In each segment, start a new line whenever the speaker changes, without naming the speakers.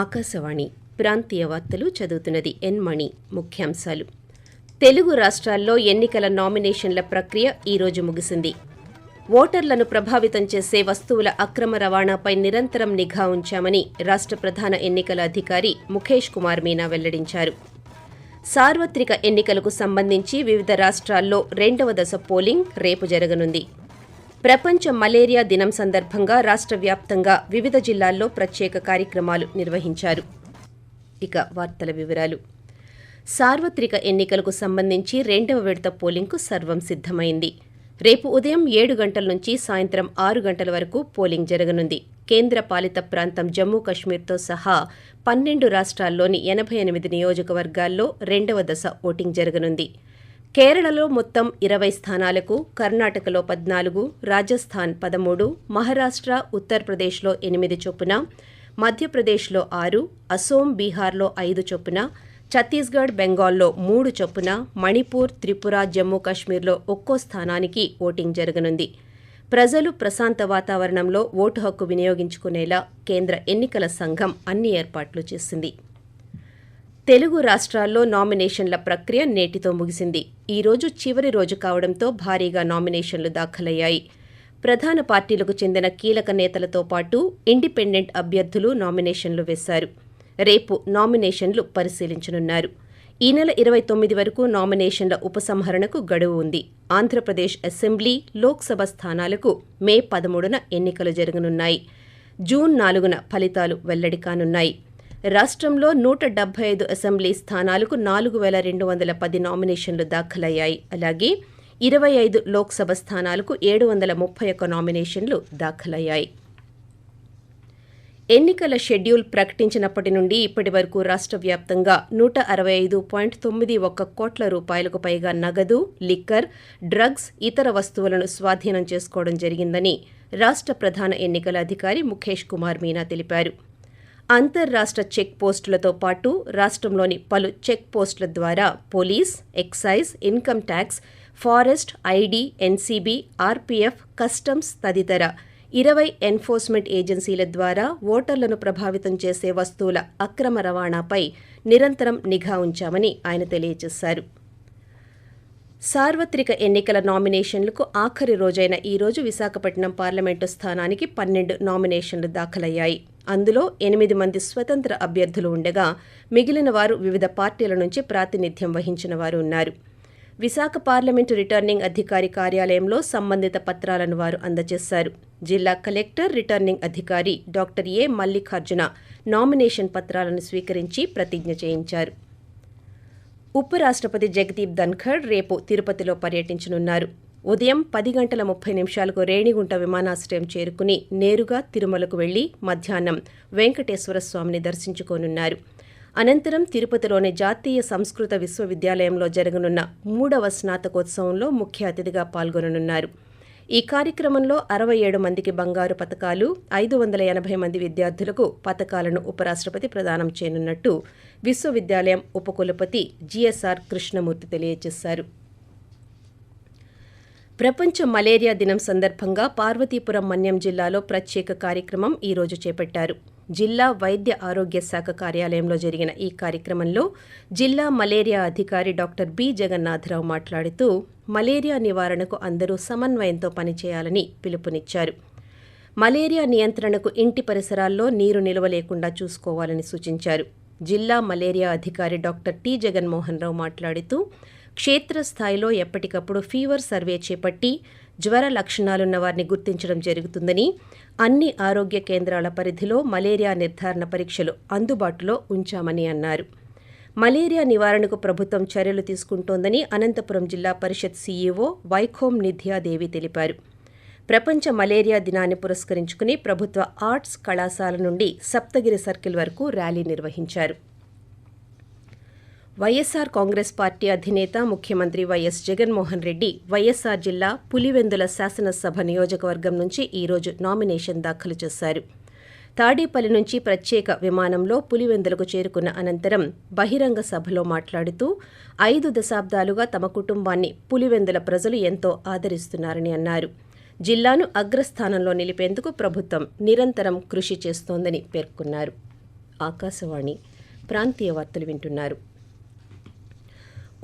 ఆకాశవాణి ప్రాంతీయ వార్తలు చదువుతున్నది ఎన్ మణి. ముఖ్యాంశాలు. తెలుగు రాష్ట్రాల్లో ఎన్నికల నామినేషన్ల ప్రక్రియ ఈరోజు ముగిసింది. ఓటర్లను ప్రభావితం చేసే వస్తువుల అక్రమ రవాణాపై నిరంతరం నిఘా ఉంచామని రాష్ట్ర ప్రధాన ఎన్నికల అధికారి ముఖేష్ కుమార్ మీనా వెల్లడించారు. సార్వత్రిక ఎన్నికలకు సంబంధించి వివిధ రాష్ట్రాల్లో రెండవ దశ పోలింగ్ రేపు జరగనుంది. ప్రపంచ మలేరియా దినం సందర్భంగా రాష్ట్ర వ్యాప్తంగా వివిధ జిల్లాల్లో ప్రత్యేక కార్యక్రమాలు నిర్వహించారు. ఇక వార్తల వివరాలు. సార్వత్రిక ఎన్నికలకు సంబంధించి రెండవ విడత పోలింగ్కు సర్వం సిద్దమైంది రేపు ఉదయం ఏడు గంటల నుంచి సాయంత్రం ఆరు గంటల వరకు పోలింగ్ జరగనుంది. కేంద్ర పాలిత ప్రాంతం జమ్మూ కశ్మీర్తో సహా పన్నెండు రాష్ట్రాల్లోని ఎనభై ఎనిమిది నియోజకవర్గాల్లో రెండవ దశ ఓటింగ్ జరగనుంది. కేరళలో మొత్తం ఇరవై స్థానాలకు కర్ణాటకలో పద్నాలుగు రాజస్థాన్ పదమూడు మహారాష్ట్ర ఉత్తరప్రదేశ్లో ఎనిమిది చొప్పున మధ్యప్రదేశ్లో ఆరు అసోం బీహార్లో ఐదు చొప్పున ఛత్తీస్గఢ్ బెంగాల్లో మూడు చొప్పున మణిపూర్ త్రిపుర జమ్మూ కాశ్మీర్లో ఒక్కో స్థానానికి ఓటింగ్ జరగనుంది. ప్రజలు ప్రశాంత వాతావరణంలో ఓటు హక్కు వినియోగించుకునేలా కేంద్ర ఎన్నికల సంఘం అన్ని ఏర్పాట్లు చేసింది. తెలుగు రాష్ట్రాల్లో నామినేషన్ల ప్రక్రియ నేటితో ముగిసింది. ఈ రోజు చివరి రోజు కావడంతో భారీగా నామినేషన్లు దాఖలయ్యాయి. ప్రధాన పార్టీలకు చెందిన కీలక నేతలతో పాటు ఇండిపెండెంట్ అభ్యర్థులు నామినేషన్లు వేశారు. రేపు నామినేషన్లు పరిశీలించనున్నారు. ఈ నెల ఇరవై తొమ్మిది వరకు నామినేషన్ల ఉపసంహరణకు గడువు ఉంది. ఆంధ్రప్రదేశ్ అసెంబ్లీ లోక్సభ స్థానాలకు మే పదమూడున ఎన్నికలు జరగనున్నాయి. జూన్ నాలుగున ఫలితాలు వెల్లడి కానున్నాయి. రాష్ట్రంలో నూట డెబ్బై ఐదు అసెంబ్లీ స్థానాలకు నాలుగు వేల రెండు వందల పది నామినేషన్లు దాఖలయ్యాయి. అలాగే ఇరవై ఐదు లోక్సభ స్థానాలకు ఏడు వందల ముప్పై ఒక్క నామినేషన్లు దాఖలయ్యాయి. ఎన్నికల షెడ్యూల్ ప్రకటించినప్పటి నుండి ఇప్పటి వరకు రాష్ట్ర వ్యాప్తంగా నూట అరవై ఐదు పాయింట్ తొమ్మిది ఒక్క కోట్ల రూపాయలకు పైగా నగదు లిక్కర్ డ్రగ్స్ ఇతర వస్తువులను స్వాధీనం చేసుకోవడం జరిగిందని రాష్ట్ర ప్రధాన ఎన్నికల అధికారి ముఖేష్ కుమార్ మీనా తెలిపారు. అంతర్రాష్ట్ర చెక్ పోస్టులతో పాటు రాష్ట్రంలోని పలు చెక్ పోస్టుల ద్వారా police excise income tax forest ID NCB RPF customs తదితర ఇరవై ఎన్ఫోర్స్మెంట్ ఏజెన్సీల ద్వారా ఓటర్లను ప్రభావితం చేసే వస్తువుల అక్రమ రవాణాపై నిరంతరం నిఘా ఉంచామని ఆయన తెలియజేశారు. సార్వత్రిక ఎన్నికల నామినేషన్లకు ఆఖరి రోజైన ఈరోజు విశాఖపట్నం పార్లమెంటు స్థానానికి పన్నెండు నామినేషన్లు దాఖలయ్యాయి. అందులో ఎనిమిది మంది స్వతంత్ర అభ్యర్థులు ఉండగా మిగిలిన వారు వివిధ పార్టీల నుంచి ప్రాతినిధ్యం వహించిన వారు ఉన్నారు. విశాఖ పార్లమెంటు రిటర్నింగ్ అధికారి కార్యాలయంలో సంబంధిత పత్రాలను వారు అందజేశారు. జిల్లా కలెక్టర్ రిటర్నింగ్ అధికారి డాక్టర్ ఏ మల్లికార్జున నామినేషన్ పత్రాలను స్వీకరించి ప్రతిజ్ఞ చేయించారు. ఉపరాష్ట్రపతి జగదీప్ ధన్ఖడ్ రేపు తిరుపతిలో పర్యటించనున్నారు. ఉదయం పది గంటల ముప్పై నిమిషాలకు రేణిగుంట విమానాశ్రయం చేరుకుని నేరుగా తిరుమలకు వెళ్ళి మధ్యాహ్నం వెంకటేశ్వర స్వామిని దర్శించుకోనున్నారు. అనంతరం తిరుపతిలోని జాతీయ సంస్కృత విశ్వవిద్యాలయంలో జరగనున్న మూడవ స్నాతకోత్సవంలో ముఖ్య అతిథిగా పాల్గొననున్నారు. ఈ కార్యక్రమంలో అరవై ఏడు మందికి బంగారు పథకాలు ఐదు వందల ఎనభై మంది విద్యార్థులకు పథకాలను ఉపరాష్ట్రపతి ప్రదానం చేయనున్నట్టు విశ్వవిద్యాలయం ఉపకులపతి జిఎస్ఆర్ కృష్ణమూర్తి తెలియజేశారు. ప్రపంచ మలేరియా దినం సందర్భంగా పార్వతీపురం మన్యం జిల్లాలో ప్రత్యేక కార్యక్రమం ఈ రోజు చేపట్టారు. జిల్లా వైద్య ఆరోగ్య శాఖ కార్యాలయంలో జరిగిన ఈ కార్యక్రమంలో జిల్లా మలేరియా అధికారి డాక్టర్ బి. జగన్నాథరావు మాట్లాడుతూ మలేరియా నివారణకు అందరూ సమన్వయంతో పనిచేయాలని పిలుపునిచ్చారు. మలేరియా నియంత్రణకు ఇంటి పరిసరాల్లో నీరు నిల్వ లేకుండా చూసుకోవాలని సూచించారు. జిల్లా మలేరియా అధికారి డాక్టర్ టి. జగన్మోహన్ రావు మాట్లాడుతూ క్షేత్రస్థాయిలో ఎప్పటికప్పుడు ఫీవర్ సర్వే చేపట్టి జ్వర లక్షణాలున్న వారిని గుర్తించడం జరుగుతుందని అన్ని ఆరోగ్య కేంద్రాల పరిధిలో మలేరియా నిర్ధారణ పరీక్షలు అందుబాటులో ఉంచామని అన్నారు. మలేరియా నివారణకు ప్రభుత్వం చర్యలు తీసుకుంటోందని అనంతపురం జిల్లా పరిషత్ సీఈఓ వైఖోం నిధ్యాదేవి తెలిపారు. ప్రపంచ మలేరియా దినాన్ని పురస్కరించుకుని ప్రభుత్వ ఆర్ట్స్ కళాశాల నుండి సప్తగిరి సర్కిల్ వరకు ర్యాలీ నిర్వహించారు. వైఎస్సార్ కాంగ్రెస్ పార్టీ అధినేత ముఖ్యమంత్రి వైఎస్ జగన్మోహన్ రెడ్డి వైఎస్సార్ జిల్లా పులివెందుల శాసనసభ నియోజకవర్గం నుంచి ఈరోజు నామినేషన్ దాఖలు చేశారు. తాడేపల్లి నుంచి ప్రత్యేక విమానంలో పులివెందులకు చేరుకున్న అనంతరం బహిరంగ సభలో మాట్లాడుతూ ఐదు దశాబ్దాలుగా తమ కుటుంబాన్ని పులివెందుల ప్రజలు ఎంతో ఆదరిస్తున్నారని అన్నారు. జిల్లాను అగ్రస్థానంలో నిలిపేందుకు ప్రభుత్వం నిరంతరం కృషి చేస్తోందని పేర్కొన్నారు. ఆకాశవాణి ప్రాంతీయ వార్తలు వింటున్నారు.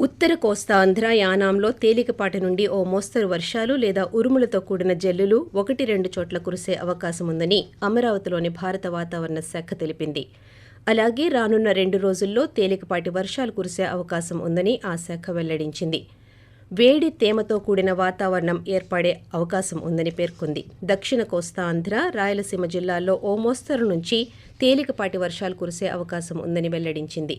ఉత్తర కోస్తాంధ్ర యానాంలో తేలికపాటి నుండి ఓ మోస్తరు వర్షాలు లేదా ఉరుములతో కూడిన జల్లులు ఒకటి రెండు చోట్ల కురిసే అవకాశం ఉందని అమరావతిలోని భారత వాతావరణ శాఖ తెలిపింది. అలాగే రానున్న రెండు రోజుల్లో తేలికపాటి వర్షాలు కురిసే అవకాశం ఉందని ఆ శాఖ వెల్లడించింది. వేడి తేమతో కూడిన వాతావరణం ఏర్పడే అవకాశం ఉందని పేర్కొంది. దక్షిణ కోస్తా ఆంధ్ర రాయలసీమ జిల్లాల్లో ఓ మోస్తరు నుంచి తేలికపాటి వర్షాలు కురిసే అవకాశం ఉందని వెల్లడించింది.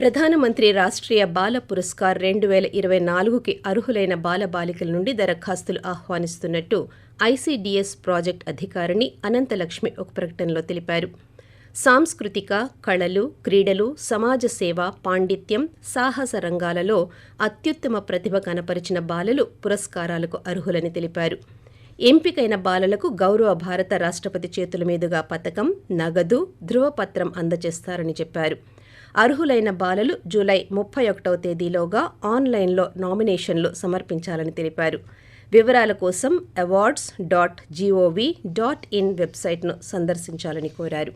ప్రధానమంత్రి రాష్ట్రీయ బాల పురస్కార్ రెండు వేల ఇరవై నాలుగుకి అర్హులైన బాల బాలికల నుండి దరఖాస్తులు ఆహ్వానిస్తున్నట్టు ఐసీడీఎస్ ప్రాజెక్ట్ అధికారిని అనంతలక్ష్మి ఒక ప్రకటనలో తెలిపారు. సాంస్కృతిక కళలు క్రీడలు సమాజ సేవ పాండిత్యం సాహస రంగాలలో అత్యుత్తమ ప్రతిభ కనపరిచిన బాలలు పురస్కారాలకు అర్హులని తెలిపారు. ఎంపికైన బాలలకు గౌరవ భారత రాష్ట్రపతి చేతుల మీదుగా పథకం నగదు ధృవపత్రం అందజేస్తారని చెప్పారు. అర్హులైన బాలలు జూలై ముప్పై ఒకటవ తేదీలోగా ఆన్లైన్లో నామినేషన్లు సమర్పించాలని తెలిపారు. వివరాల కోసం awards dot GOV dot in వెబ్సైట్ను సందర్శించాలని కోరారు.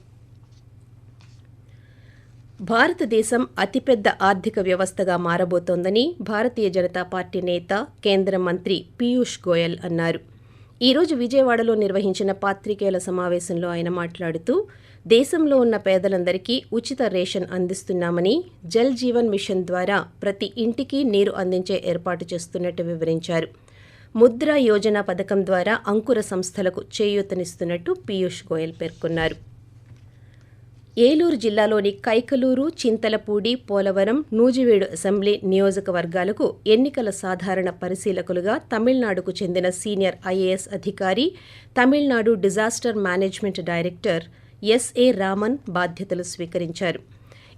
భారతదేశం అతిపెద్ద ఆర్థిక వ్యవస్థగా మారబోతోందని భారతీయ జనతా పార్టీ నేత కేంద్ర మంత్రి పీయూష్ గోయల్ అన్నారు. ఈరోజు విజయవాడలో నిర్వహించిన పాత్రికేయుల సమావేశంలో ఆయన మాట్లాడుతూ దేశంలో ఉన్న పేదలందరికీ ఉచిత రేషన్ అందిస్తున్నామని జల్ జీవన్ మిషన్ ద్వారా ప్రతి ఇంటికి నీరు అందించే ఏర్పాటు చేస్తున్నట్టు వివరించారు. ముద్ర యోజన పథకం ద్వారా అంకుర సంస్థలకు చేయూతనిస్తున్నట్టు పీయూష్ గోయల్ పేర్కొన్నారు. ఏలూరు జిల్లాలోని కైకలూరు చింతలపూడి పోలవరం నూజివీడు అసెంబ్లీ నియోజకవర్గాలకు ఎన్నికల సాధారణ పరిశీలకులుగా తమిళనాడుకు చెందిన సీనియర్ ఐఏఎస్ అధికారి Tamil Nadu disaster management director SA Raman బాధ్యతలు స్వీకరించారు.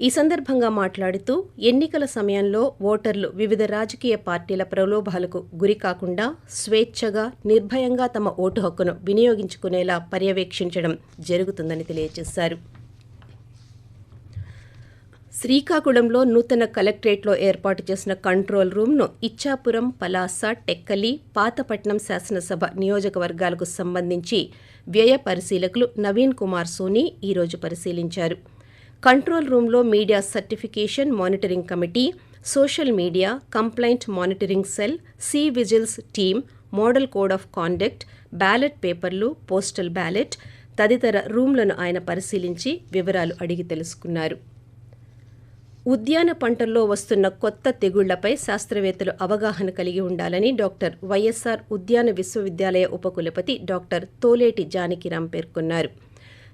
ఈ సందర్భంగా మాట్లాడుతూ ఎన్నికల సమయంలో ఓటర్లు వివిధ రాజకీయ పార్టీల ప్రలోభాలకు గురికాకుండా స్వేచ్ఛగా నిర్భయంగా తమ ఓటు హక్కును వినియోగించుకునేలా పర్యవేక్షించడం జరుగుతుందని తెలియజేశారు. శ్రీకాకుళంలో నూతన కలెక్టరేట్లో ఏర్పాటు చేసిన కంట్రోల్ రూమ్ను ఇచ్చాపురం పలాస టెక్కలి పాతపట్నం శాసనసభ నియోజకవర్గాలకు సంబంధించి వ్యయ పరిశీలకులు నవీన్ కుమార్ సోని ఈరోజు పరిశీలించారు. కంట్రోల్ రూమ్లో media certification monitoring committee social media complaint monitoring cell C vigils team model code of conduct ballot పేపర్లు పోస్టల్ బ్యాలెట్ తదితర రూమ్లను ఆయన పరిశీలించి వివరాలు అడిగి తెలుసుకున్నారు. ఉద్యాన పంటల్లో వస్తున్న కొత్త తెగుళ్ళపై శాస్త్రవేత్తలు అవగాహన కలిగి ఉండాలని డాక్టర్ వైఎస్ఆర్ ఉద్యాన విశ్వవిద్యాలయ ఉపకులపతి డాక్టర్ తోలేటి జానకిరాం పేర్కొన్నారు.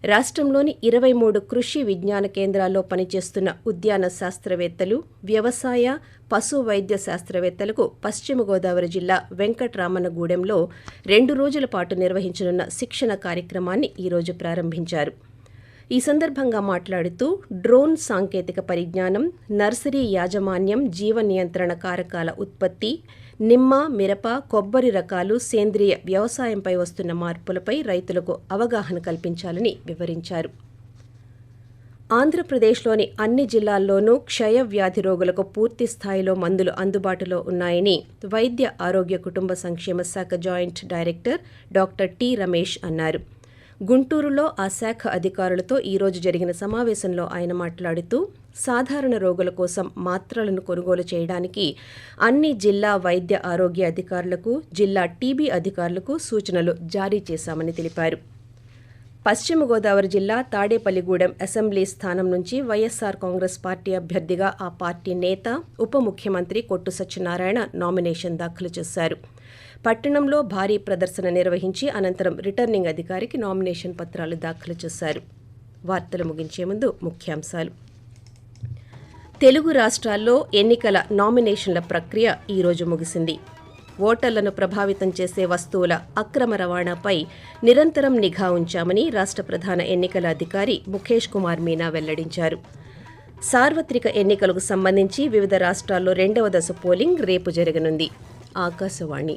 రాష్ట్రంలోని ఇరవై మూడు కృషి విజ్ఞాన కేంద్రాల్లో పనిచేస్తున్న ఉద్యాన శాస్త్రవేత్తలు వ్యవసాయ పశు వైద్య శాస్త్రవేత్తలకు పశ్చిమ గోదావరి జిల్లా వెంకట్రామన్నగూడెంలో రెండు రోజుల పాటు నిర్వహించనున్న శిక్షణ కార్యక్రమాన్ని ఈరోజు ప్రారంభించారు. ఈ సందర్భంగా మాట్లాడుతూ డ్రోన్ సాంకేతిక పరిజ్ఞానం నర్సరీ యాజమాన్యం జీవ నియంత్రణ కారకాల ఉత్పత్తి నిమ్మ మిరప కొబ్బరి రకాలు సేంద్రియ వ్యవసాయంపై వస్తున్న మార్పులపై రైతులకు అవగాహన కల్పించాలని వివరించారు. ఆంధ్రప్రదేశ్లోని అన్ని జిల్లాల్లోనూ క్షయ వ్యాధి రోగులకు పూర్తి స్థాయిలో మందులు అందుబాటులో ఉన్నాయని వైద్య ఆరోగ్య కుటుంబ సంక్షేమ శాఖ joint director doctor T Ramesh అన్నారు. గుంటూరులో ఆ శాఖ అధికారులతో ఈరోజు జరిగిన సమావేశంలో ఆయన మాట్లాడుతూ సాధారణ రోగుల కోసం మాత్రలను కొనుగోలు చేయడానికి అన్ని జిల్లా వైద్య ఆరోగ్య అధికారులకు జిల్లా టీబీ అధికారులకు సూచనలు జారీ చేశామని తెలిపారు. పశ్చిమ గోదావరి జిల్లా తాడేపల్లిగూడెం అసెంబ్లీ స్థానం నుంచి వైఎస్సార్ కాంగ్రెస్ పార్టీ అభ్యర్థిగా ఆ పార్టీ నేత ఉప ముఖ్యమంత్రి కొట్టు సత్యనారాయణ నామినేషన్ దాఖలు చేశారు. పట్టణంలో భారీ ప్రదర్శన నిర్వహించి అనంతరం రిటర్నింగ్ అధికారికి నామినేషన్ పత్రాలు దాఖలు చేశారు. వార్తలు ముగించే ముందు ముఖ్యాంశాలు. తెలుగు రాష్ట్రాల్లో ఎన్నికల నామినేషన్ల ప్రక్రియ ఈరోజు ముగిసింది. ఓటర్లను ప్రభావితం చేసే వస్తువుల అక్రమ రవాణాపై నిరంతరం నిఘా ఉంచామని రాష్ట్ర ప్రధాన ఎన్నికల అధికారి ముఖేష్ కుమార్ మీనా వెల్లడించారు. సార్వత్రిక ఎన్నికలకు సంబంధించి వివిధ రాష్ట్రాల్లో రెండవ దశ పోలింగ్ రేపు జరగనుంది. ఆకాశవాణి